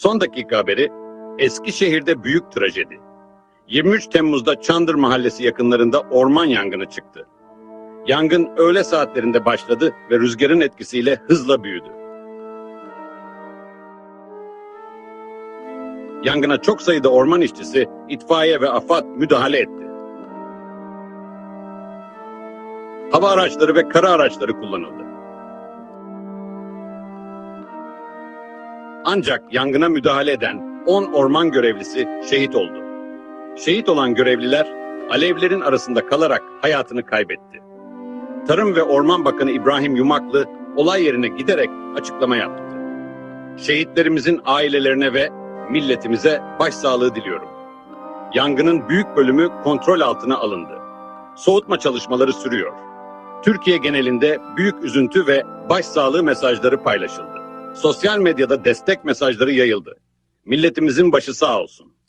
Son dakika haberi Eskişehir'de büyük trajedi. 23 Temmuz'da Çandır Mahallesi yakınlarında orman yangını çıktı. Yangın öğle saatlerinde başladı ve rüzgarın etkisiyle hızla büyüdü. Yangına çok sayıda orman işçisi, itfaiye ve AFAD müdahale etti. Hava araçları ve kara araçları kullanıldı. Ancak yangına müdahale eden 10 orman görevlisi şehit oldu. Şehit olan görevliler alevlerin arasında kalarak hayatını kaybetti. Tarım ve Orman Bakanı İbrahim Yumaklı olay yerine giderek açıklama yaptı. Şehitlerimizin ailelerine ve milletimize başsağlığı diliyorum. Yangının büyük bölümü kontrol altına alındı. Soğutma çalışmaları sürüyor. Türkiye genelinde büyük üzüntü ve başsağlığı mesajları paylaşıldı. Sosyal medyada destek mesajları yayıldı. Milletimizin başı sağ olsun.